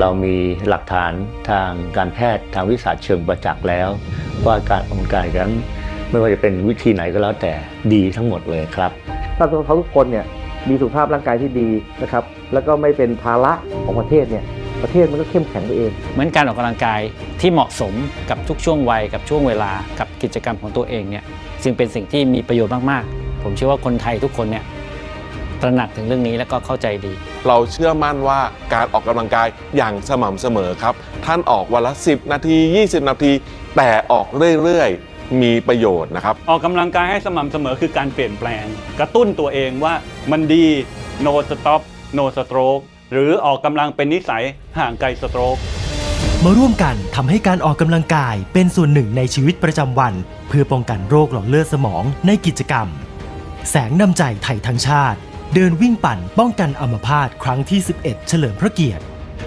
เรามีหลักฐานทางการแพทย์ทางวิชาสตร์เชิงประจักษ์แล้ว ว่าการออกกำลังกายนั้นไม่ว่าจะเป็นวิธีไหนก็แล้วแต่ดีทั้งหมดเลยครับถ้าเขาทุกคนเนี่ยมีสุขภาพร่างกายที่ดีนะครับ แล้วก็ไม่เป็นภาระของประเทศเนี่ยประเทศมันก็เข้มแข็งไปเอง เหมือนการออกกำลังกายที่เหมาะสมกับทุกช่วงวัยกับช่วงเวลากับกิจกรรมของตัวเองเนี่ยซึ่งเป็นสิ่งที่มีประโยชน์มากๆ ผมเชื่อว่าคนไทยทุกคนเนี่ย ตระหนักถึงเรื่องนี้แล้วก็เข้าใจดี เราเชื่อมั่นว่าการออกกำลังกายอย่างสม่ำเสมอครับ ท่านออกวันละ 10 นาที 20 นาที แต่ออกเรื่อยๆ มีประโยชน์นะครับ ออกกำลังกายให้สม่ำเสมอคือการเปลี่ยนแปลง กระตุ้นตัวเองว่ามันดี no stop no stroke หรือออกกำลังเป็นนิสัยห่างไกลสโตรก มาร่วมกันทำให้การออกกำลังกายเป็นส่วนหนึ่งในชีวิตประจำวัน เพื่อป้องกันโรคหลอดเลือดสมองในกิจกรรม แสงนำใจไทยทั้งชาติ เดินวิ่งปั่นป้องกันอัมพาตครั้งที่ 11 เฉลิมพระเกียรติ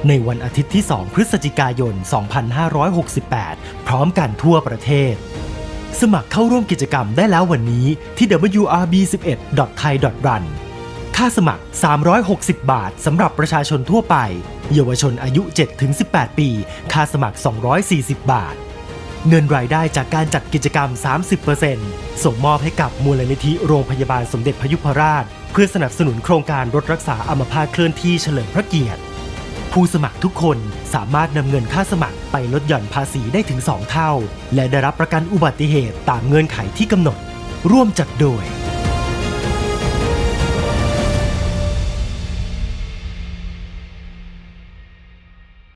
ในวันอาทิตย์ที่ 2 พฤศจิกายน 2568 พร้อมกันทั่วประเทศ สมัครเข้าร่วมกิจกรรมได้แล้ววันนี้ที่ wrb11.thai.run ค่าสมัคร 360 บาทสำหรับประชาชนทั่วไป เยาวชนอายุ 7-18 ปี ค่าสมัคร 240 บาทเงินรายได้จากการจัดกิจกรรม 30%ส่งมอบให้กับมูลนิธิโรงพยาบาลสมเด็จพยุพราช เพื่อสนับสนุนโครงการรถรักษาอัมพาตเคลื่อนที่เฉลิมพระเกียรติ ผู้สมัครทุกคนสามารถนำเงินค่าสมัครไปลดหย่อนภาษีได้ถึง 2 เท่า และได้รับประกันอุบัติเหตุตามเงื่อนไขที่กำหนด ร่วมจัดโดย